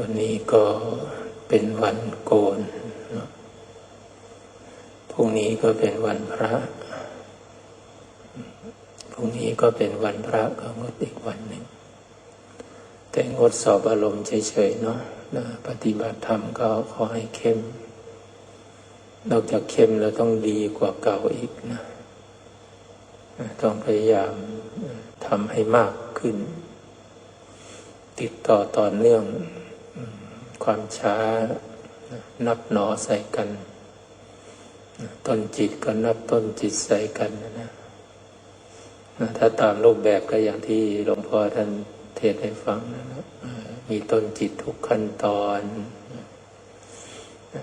วันนี้ก็เป็นวันโกน พรุ่งนี้ก็เป็นวันพระ พรุ่งนี้ก็เป็นวันพระก็งดอีกวันหนึ่ง แต่งดสอบอารมณ์เฉยๆเนาะนะปฏิบัติธรรมก็ขอให้เข้ม นอกจากเข้มแล้วต้องดีกว่าเก่าอีกนะ ต้องพยายามทำให้มากขึ้น ติดต่อต่อเนื่อง ความช้านับหนอใส่กัน ต้นจิตก็นับต้นจิตใส่กันนะถ้าตามรูปแบบก็อย่างที่หลวงพ่อท่านเทศให้ฟังนะนะมีต้นจิตทุกขั้นตอน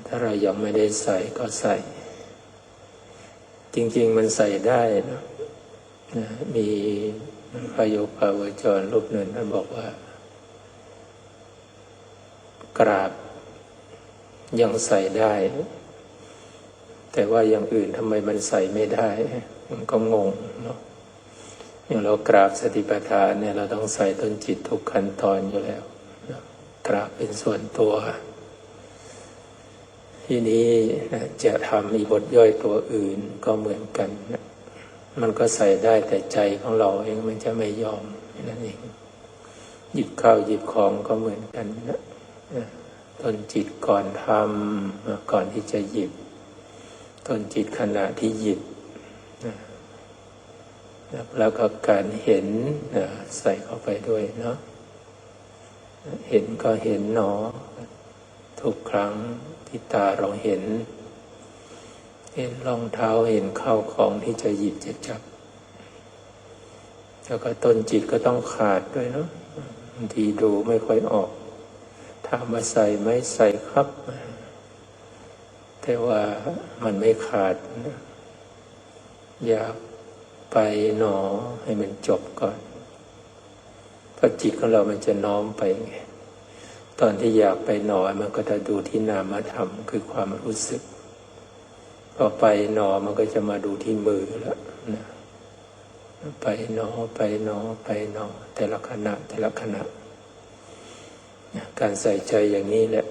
ถ้าเรายังไม่ได้ใส่ก็ใส่ จริง ๆ มันใส่ได้นะมีพระโยคาวจรรูปหนึ่งท่านบอกว่า กราบ ยังใส่ได้ แต่ว่าอย่างอื่นทำไมมันใส่ไม่ได้ มันก็งงเนาะอย่างเรากราบสติปัฏฐานเนี่ยเราต้องใส่ต้นจิตทุกขั้นตอนอยู่แล้วกราบเป็นส่วนตัว ทีนี้จะทำมีบทย่อยตัวอื่นก็เหมือนกัน มันก็ใส่ได้แต่ใจของเราเองมันจะไม่ยอมนั่นเองหยิบข้าวหยิบของก็เหมือนกันนะ ต้นจิตก่อนทำก่อนที่จะหยิบต้นจิตขณะที่หยิบ แล้วก็การเห็นใส่เข้าไปด้วยเนาะเห็นก็เห็นหนอ ทุกครั้งที่ตาเราเห็น เห็นรองเท้าเห็นข้าวของที่จะหยิบจะจับ แล้วก็ต้นจิตก็ต้องขาดด้วยเนาะบางทีดูไม่ค่อยออก ถามมาใส่ไหมใส่ครับ แต่ว่ามันไม่ขาด อยากไปหนอให้มันจบก่อนเพราะจิตของเรามันจะน้อมไปไงตอนที่อยากไปหนอมันก็จะดูที่นามธรรมคือความรู้สึก พอไปหนอมันก็จะมาดูที่มือแล้วนะไปหนอไปหนอไปหนอแต่ละขณะแต่ละขณะ การใส่ใจอย่างนี้แหละ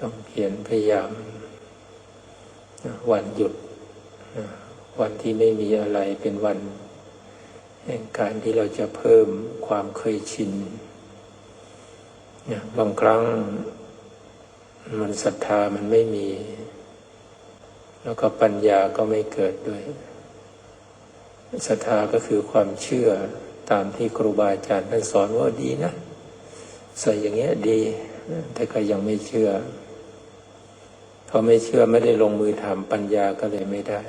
ต้องเพียรพยายาม วันหยุด วันที่ไม่มีอะไรเป็นวันแห่งการที่เราจะเพิ่มความเคยชินบางครั้งมันศรัทธามันไม่มี แล้วก็ปัญญาก็ไม่เกิดด้วยศรัทธาก็คือความเชื่อตามที่ครูบาอาจารย์ท่านสอนว่าดีนะ ใส่อย่างเงี้ยดี แต่ก็ยังไม่เชื่อพอไม่เชื่อไม่ได้ลงมือทำปัญญาก็เลยไม่ได้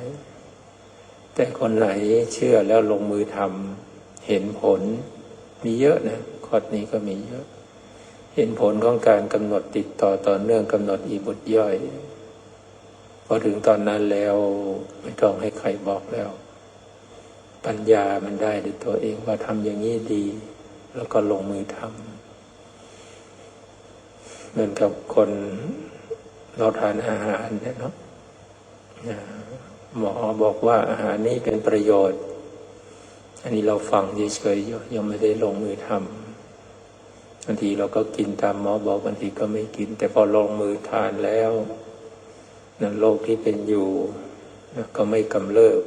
แต่คนไหนเชื่อแล้วลงมือทำเห็นผล มีเยอะนะข้อนี้ก็มีเยอะ เห็นผลของการกำหนดติดต่อต่อเนื่องกำหนดอีบุตรย่อย พอถึงตอนนั้นแล้วไม่ต้องให้ใครบอกแล้ว ปัญญามันได้ด้วยตัวเองว่าทำอย่างนี้ดี แล้วก็ลงมือทำ เหมือนกับคนเราทานอาหารเนี่ยเนาะหมอบอกว่าอาหารนี้เป็นประโยชน์ อันนี้เราฟังเฉยๆยังไม่ได้ลงมือทำบางทีเราก็กินตามหมอบอกบางทีก็ไม่กิน แต่พอลงมือทานแล้วนั่นโรคที่เป็นอยู่ก็ไม่กำเริบ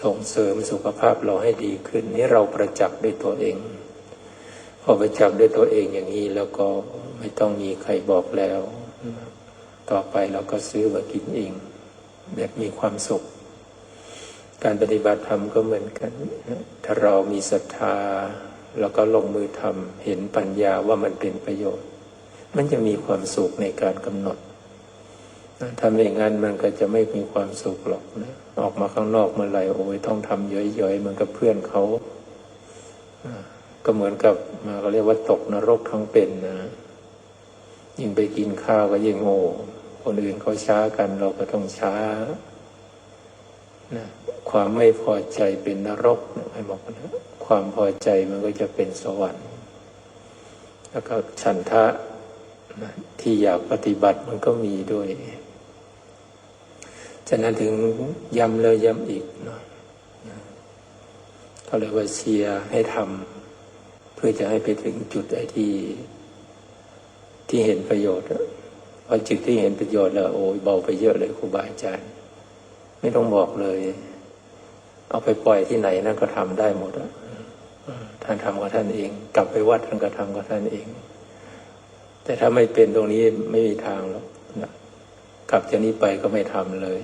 ส่งเสริมสุขภาพเราให้ดีขึ้น นี่เราประจักษ์ด้วยตัวเอง พอไปจับด้วยตัวเองอย่างนี้แล้วก็ไม่ต้องมีใครบอกแล้ว ต่อไปเราก็ซื้อมากินเองแบบมีความสุข การปฏิบัติธรรมก็เหมือนกัน ถ้าเรามีศรัทธา แล้วก็ลงมือทำเห็นปัญญาว่ามันเป็นประโยชน์ มันจะมีความสุขในการกำหนดทำอย่างนั้นมันก็จะไม่มีความสุขหรอกนะ ออกมาข้างนอกเมื่อไหร่โอ้ยต้องทำเยอะๆมันกับเพื่อนเขา ก็เหมือนกับมาเขาเรียกว่าตกนรกทั้งเป็นนะ ยิ่งไปกินข้าวก็ยิ่งโง่คนอื่นเขาช้ากันเราก็ต้องช้านะความไม่พอใจเป็นนรกนะให้บอกนะความพอใจมันก็จะเป็นสวรรค์ แล้วก็ฉันทะนะที่อยากปฏิบัติมันก็มีด้วย ฉะนั้นถึงย้ำเลยย้ำอีกเนาะเขาเรียกว่าเชียร์ให้ทำ เพื่อจะให้ไปถึงจุดไอ้ที่ที่เห็นประโยชน์พอจิตที่เห็นประโยชน์แล้วโอ้ยเบาไปเยอะเลยครูบาอาจารย์ไม่ต้องบอกเลย เอาไปปล่อยที่ไหนนั่นก็ทำได้หมดอะท่านทำกับท่านเอง กลับไปวัดท่านก็ทำกับท่านเอง แต่ถ้าไม่เป็นตรงนี้ไม่มีทางหรอกนะกลับจากนี้ไปก็ไม่ทำเลย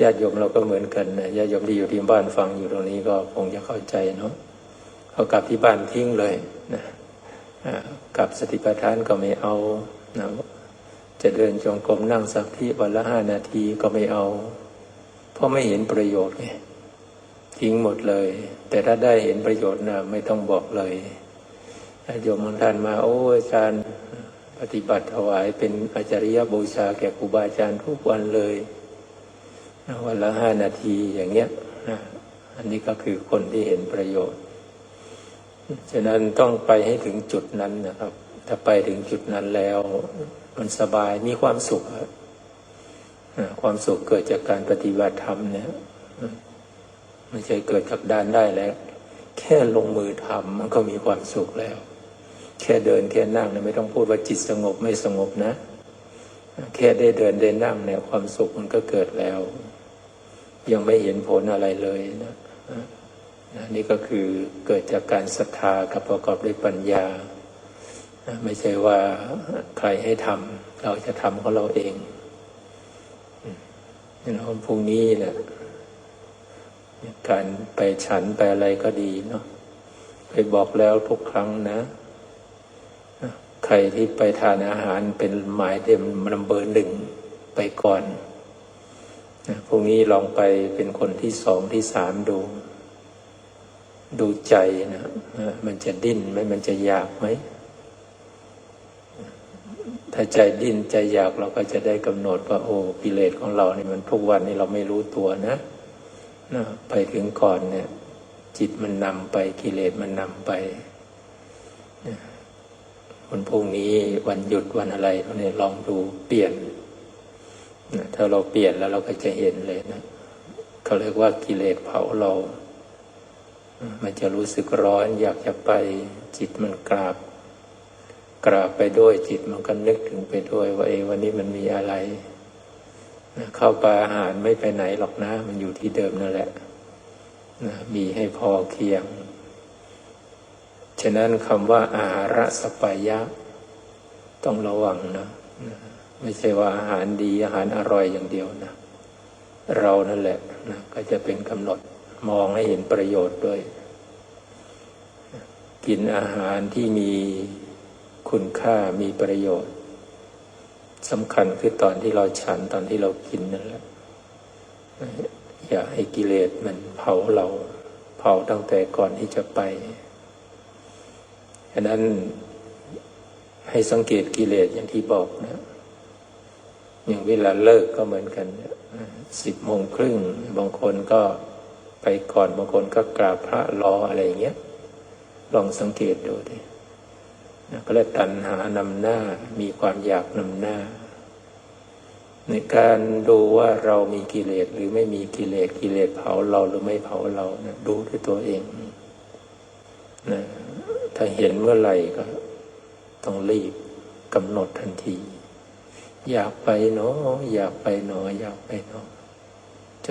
ญาติโยมเราก็เหมือนกันนะญาติโยมที่อยู่ที่บ้านฟังอยู่ตรงนี้ก็คงจะเข้าใจเนาะ เขากลับที่บ้านทิ้งเลยนะกลับสติปัฏฐานก็ไม่เอานะจะเดินจงกรมนั่งสักที่วันละห้านาทีก็ไม่เอา เพราะไม่เห็นประโยชน์ไงทิ้งหมดเลย แต่ถ้าได้เห็นประโยชน์นะไม่ต้องบอกเลยโยมบางท่านมาโอ้อาจารย์ปฏิบัติถวายเป็นอาจาริยบูชาแก่ครูบาอาจารย์ทุกวันเลยวันละห้านาทีอย่างเงี้ยนะอันนี้ก็คือคนที่เห็นประโยชน์ ฉะนั้นต้องไปให้ถึงจุดนั้นนะครับ ถ้าไปถึงจุดนั้นแล้ว มันสบายมีความสุขความสุขเกิดจากการปฏิบัติธรรมเนี่ยไม่ใช่เกิดจากด้านได้แล้ว แค่ลงมือทำมันก็มีความสุขแล้ว แค่เดินแค่นั่งเนี่ยไม่ต้องพูดว่าจิตสงบไม่สงบนะ แค่ได้เดินได้นั่งเนี่ยความสุขมันก็เกิดแล้ว ยังไม่เห็นผลอะไรเลยนะ นี่ก็คือเกิดจากการศรัทธากับประกอบด้วยปัญญา ไม่ใช่ว่าใครให้ทำเราจะทำของเราเองนี่นะพรุ่งนี้แหละการไปฉันไปอะไรก็ดีเนาะไปบอกแล้วทุกครั้งนะ ใครที่ไปทานอาหารเป็นหมายเต็มนัมเบอร์หนึ่งไปก่อนพรุ่งนี้ลองไปเป็นคนที่สองที่สามดู ดูใจนะมันจะดิ้นไหมมันจะอยากไหมถ้าใจดิ้นใจอยากเราก็จะได้กำหนดว่าโอ้กิเลสของเราเนี่ยมันทุกวันนี้เราไม่รู้ตัวนะนะไปถึงก่อนเนี่ย จิตมันนำไปกิเลสมันนำไปวันพรุ่งนี้วันหยุดวันอะไรเราเนี่ยลองดูเปลี่ยนนะถ้าเราเปลี่ยนแล้วเราก็จะเห็นเลยนะเขาเรียกว่ากิเลสเผาเรา มันจะรู้สึกร้อนอยากจะไปจิตมันกราบ กราบไปด้วยจิตมันก็นึกถึงไปด้วยว่าเอวันนี้มันมีอะไรนะเข้าปลาอาหารไม่ไปไหนหรอกนะ มันอยู่ที่เดิมนั่นแหละนะมีให้พอเคียง ฉะนั้นคำว่าอาหารสปายะ ต้องระวังนะนะไม่ใช่ว่าอาหารดีอาหารอร่อยอย่างเดียวนะ เรานั่นแหละนะก็จะเป็นกำหนด มองให้เห็นประโยชน์ด้วย กินอาหารที่มีคุณค่ามีประโยชน์สำคัญคือตอนที่เราฉันตอนที่เรากินนั่นแหละอย่าให้กิเลสมันเผาเราเผาตั้งแต่ก่อนที่จะไปฉะนั้นให้สังเกตกิเลสอย่างที่บอกนะ อย่างเวลาเลิกก็เหมือนกันสิบโมงครึ่งบางคนก็ ไปก่อนบางคนก็กราบพระรออะไรอย่างเงี้ย ลองสังเกตดูดินะก็เลยตัณหานำหน้ามีความอยากนำหน้า ในการดูว่าเรามีกิเลสหรือไม่มีกิเลสกิเลสเผาเราหรือไม่เผาเรานะดูด้วยตัวเองนะถ้าเห็นเมื่อไหร่ก็ ต้องรีบกำหนดทันที อยากไปเนาะอยากไปเนาะอยากไปเนาะ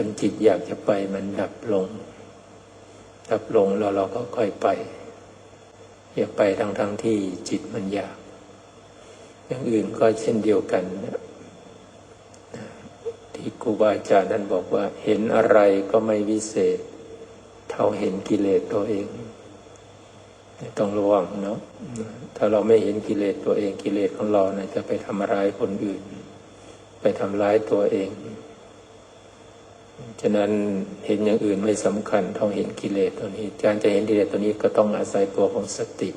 นจิตอยากจะไปมันดับลง ดับลงแล้วเราก็ค่อยไป อย่าไปทั้งทั้งที่จิตมันอยาก อย่างอื่นก็เช่นเดียวกันนะที่ครูบาอาจารย์นั้นบอกว่า เห็นอะไรก็ไม่วิเศษ เท่าเห็นกิเลสตัวเองต้องระวังเนาะถ้าเราไม่เห็นกิเลสตัวเองกิเลสของเรานะจะไปทำร้ายคนอื่น ไปทำร้ายตัวเอง ฉะนั้นเห็นอย่างอื่นไม่สำคัญเท่าเห็นกิเลสตัวนี้ การจะเห็นกิเลสตัวนี้ก็ต้องอาศัยตัวของสติ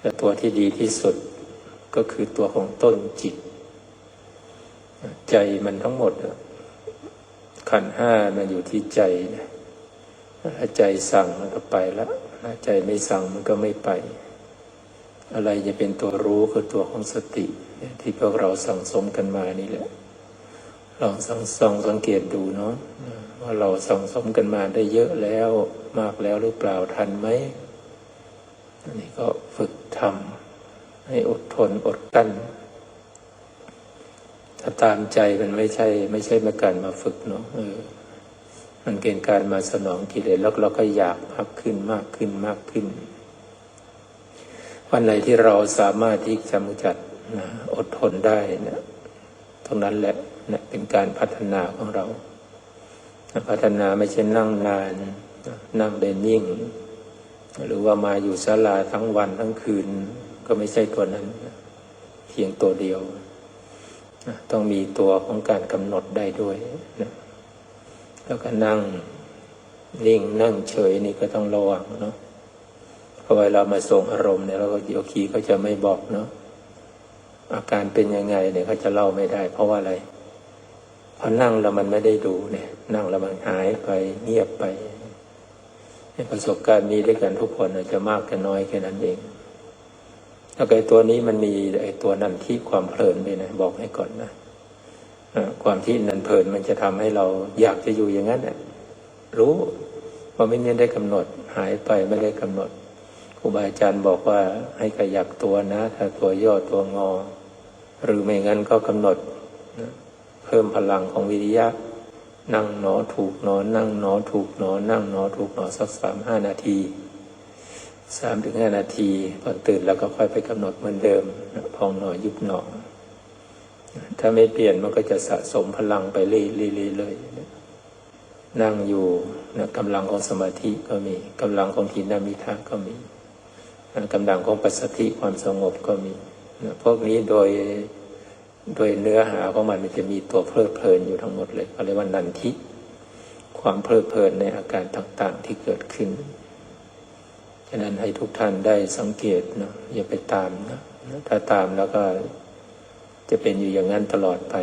และตัวที่ดีที่สุดก็คือตัวของต้นจิต ใจมันทั้งหมด ขันห้ามันอยู่ที่ใจนะถ้าใจสั่งมันก็ไปแล้วถ้าใจไม่สั่งมันก็ไม่ไป อะไรจะเป็นตัวรู้คือตัวของสติ ที่พวกเราสั่งสมกันมานี่แหละ ลองสังส่องสังเกตดูเนาะว่าเราสั่งสมกันมาได้เยอะแล้วมากแล้วหรือเปล่าทันไหมอันนี้ก็ฝึกทำให้อดทนอดกั้นถ้าตามใจมันไม่ใช่ ไม่ใช่มาการมาฝึกเนาะเออ มันเกณฑ์การมาสนองกิเลสแล้วเราก็อยากมากขึ้นมากขึ้นมากขึ้น วันไหนที่เราสามารถที่จะมุจัดนะอดทนได้นะตรงนั้นแหละ นะเป็นการพัฒนาของเรา พัฒนาไม่ใช่นั่งนาน นั่งเดินนิ่ง หรือว่ามาอยู่ศาลาทั้งวันทั้งคืน ก็ไม่ใช่ตัวนั้น เพียงตัวเดียว ต้องมีตัวของการกำหนดได้ด้วยนะแล้วก็นั่งนิ่งนั่งเฉยนี่ก็ต้องระวังเนาะเพราะเวลามาส่งอารมณ์เนี่ยเราก็โยคีเขาจะไม่บอกเนาะอาการเป็นยังไงเนี่ยเขาจะเล่าไม่ได้ เพราะว่าอะไร พอนั่งแล้วมันไม่ได้ดูเนี่ย นั่งแล้วมันหายไปเงียบไปประสบการณ์มีด้วยกันทุกคนอาจจะมากกันน้อยแค่นั้นเองแล้วไอ้ตัวนี้มันมีไอ้ตัวนันที่ความเพลินด้วยนะบอกให้ก่อนนะความที่นันเพลินมันจะทำให้เราอยากจะอยู่อย่างนั้นนะรู้ว่าไม่ได้กำหนด หายไปไม่ได้กำหนดครูบาอาจารย์บอกว่าให้ขยับตัวนะ ถ้าตัวย่อตัวงอ หรือไม่งั้นก็กำหนดนะ เพิ่มพลังของวิริยะ นั่งหนอถูกหนอนั่งหนอถูกหนอนั่งหนอถูกหนอสักสามห้านาทีสามถึงห้านาทีพอตื่นแล้วก็ค่อยไปกำหนดเหมือนเดิมพองหนอยุบหนอถ้าไม่เปลี่ยนมันก็จะสะสมพลังไปเรื่อยๆเลยนั่งอยู่นะกำลังของสมาธิก็มีกำลังของทินามิทาก็มีกำลังของปัสสติความสงบก็มีนะพวกนี้โดย โดยเนื้อหาของมันมันจะมีตัวเพลิดเพลินอยู่ทั้งหมดเลยเขาเรียกว่านันทิความเพลิดเพลินในอาการต่างๆที่เกิดขึ้น ฉะนั้นให้ทุกท่านได้สังเกตนะอย่าไปตามนะถ้าตามแล้วก็จะเป็นอยู่อย่างนั้นตลอดไป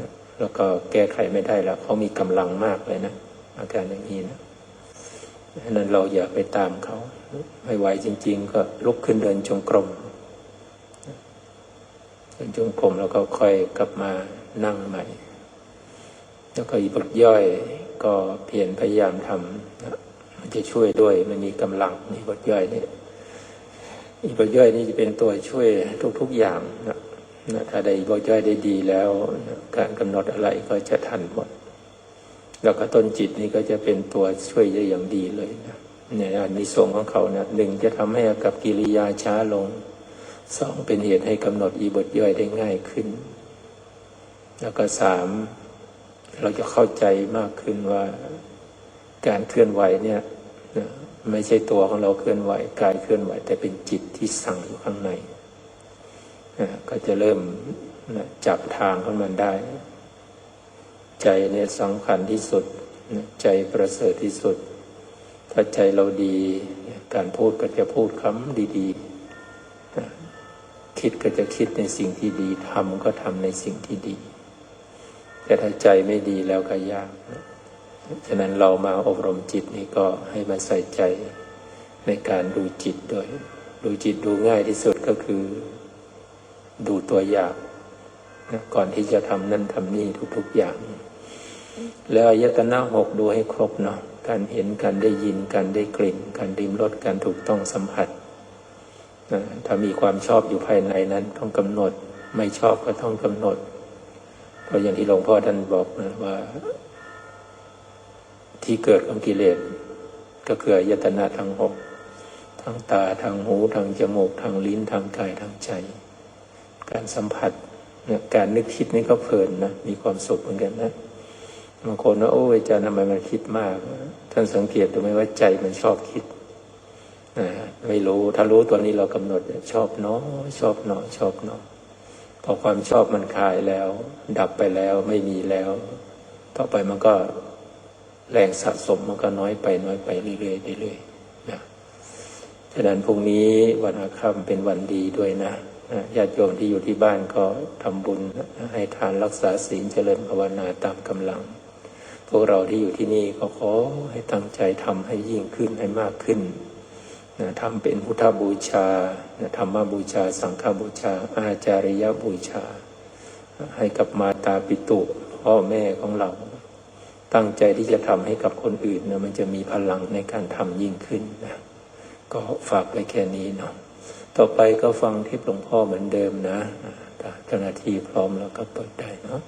นะแล้วก็แก้ไขไม่ได้แล้วเขามีกำลังมากเลยนะอาการอย่างนี้นะฉะนั้นเราอย่าไปตามเขาไม่ไหวจริง ๆ ก็ลุกขึ้นเดินจงกรม จงกรมแล้วก็ค่อยกลับมานั่งใหม่ แล้วก็อีบทย่อยก็เพียรพยายามทำนะมันจะช่วยด้วยมันมีกำลังนี่บทย่อยนี่อีบทย่อยนี่จะเป็นตัวช่วยทุก ๆอย่างนะนะถ้าได้อีบทย่อยได้ดีแล้วนะการกำหนดอะไรก็จะทันหมด แล้วก็ต้นจิตนี่ก็จะเป็นตัวช่วยได้อย่างดีเลยนะเนี่ยอันนี้ทรงของเขานะหนึ่งจะทำให้กับกิริยาช้าลง สองเป็นเหตุให้กำหนดอีบทย่อยได้ง่ายขึ้น แล้วก็สามเราจะเข้าใจมากขึ้นว่าการเคลื่อนไหวเนี่ยไม่ใช่ตัวของเราเคลื่อนไหวกายเคลื่อนไหว แต่เป็นจิตที่สั่งอยู่ข้างใน ก็จะเริ่มจับทางของมันได้ ใจเนี่ยสำคัญที่สุด ใจประเสริฐที่สุด ถ้าใจเราดี การพูดก็จะพูดคำดีๆ คิดก็จะคิดในสิ่งที่ดีทำก็ทำในสิ่งที่ดี แต่ถ้าใจไม่ดีแล้วก็ยากฉะนั้นเรามาอบรมจิตนี่ก็ให้มาใส่ใจในการดูจิตด้วย ดูจิตดูง่ายที่สุดก็คือ ดูตัวอย่างนะก่อนที่จะทำนั่นทำนี่ทุกๆอย่าง แล้วอายตนะหกดูให้ครบเนาะการเห็นการได้ยินการได้กลิ่น การดิมรสการถูกต้องสัมผัส ถ้ามีความชอบอยู่ภายในนั้นต้องกำหนด ไม่ชอบก็ต้องกำหนด เพราะอย่างที่หลวงพ่อท่านบอกนะว่า ที่เกิดของกิเลสก็คืออายตนะทั้งหกทั้งตาทางหูทางจมูกทางลิ้นทางกายทางใจ การสัมผัสเนี่ยการนึกคิดนี่ก็เพลินนะมีความสุขเหมือนกันนะบางคนว่าโอ้ยอาจารย์ทำไมมันคิดมาก ท่านสังเกตดูไหมว่าใจมันชอบคิดนะ ไม่รู้ ถ้ารู้ตัวนี้เรากำหนดชอบเนาะชอบเนาะชอบเนาะพอความชอบมันคลายแล้ว ดับไปแล้วไม่มีแล้ว ต่อไปมันก็แรงสะสมมันก็น้อยไปน้อยไปเรื่อยๆเรื่อยๆนะฉะนั้นพรุ่งนี้วันอาคำเป็นวันดีด้วยนะญาติโยมที่อยู่ที่บ้านก็ทำบุญให้ทานรักษาศีลเจริญภาวนาตามกำลัง พวกเราที่อยู่ที่นี่ก็ขอให้ตั้งใจทำให้ยิ่งขึ้นให้มากขึ้น ทำเป็นพุทธบูชานะธรรมบูชา สังฆบูชา อาจาริยบูชา ให้กับมาตาปิตุพ่อแม่ของเรา ตั้งใจที่จะทำให้กับคนอื่นนะมันจะมีพลังในการทำยิ่งขึ้นนะก็ฝากไปแค่นี้เนาะต่อไปก็ฟังที่หลวงพ่อเหมือนเดิมนะถ้าเจ้าหน้าที่พร้อมแล้วก็เปิดได้เนาะ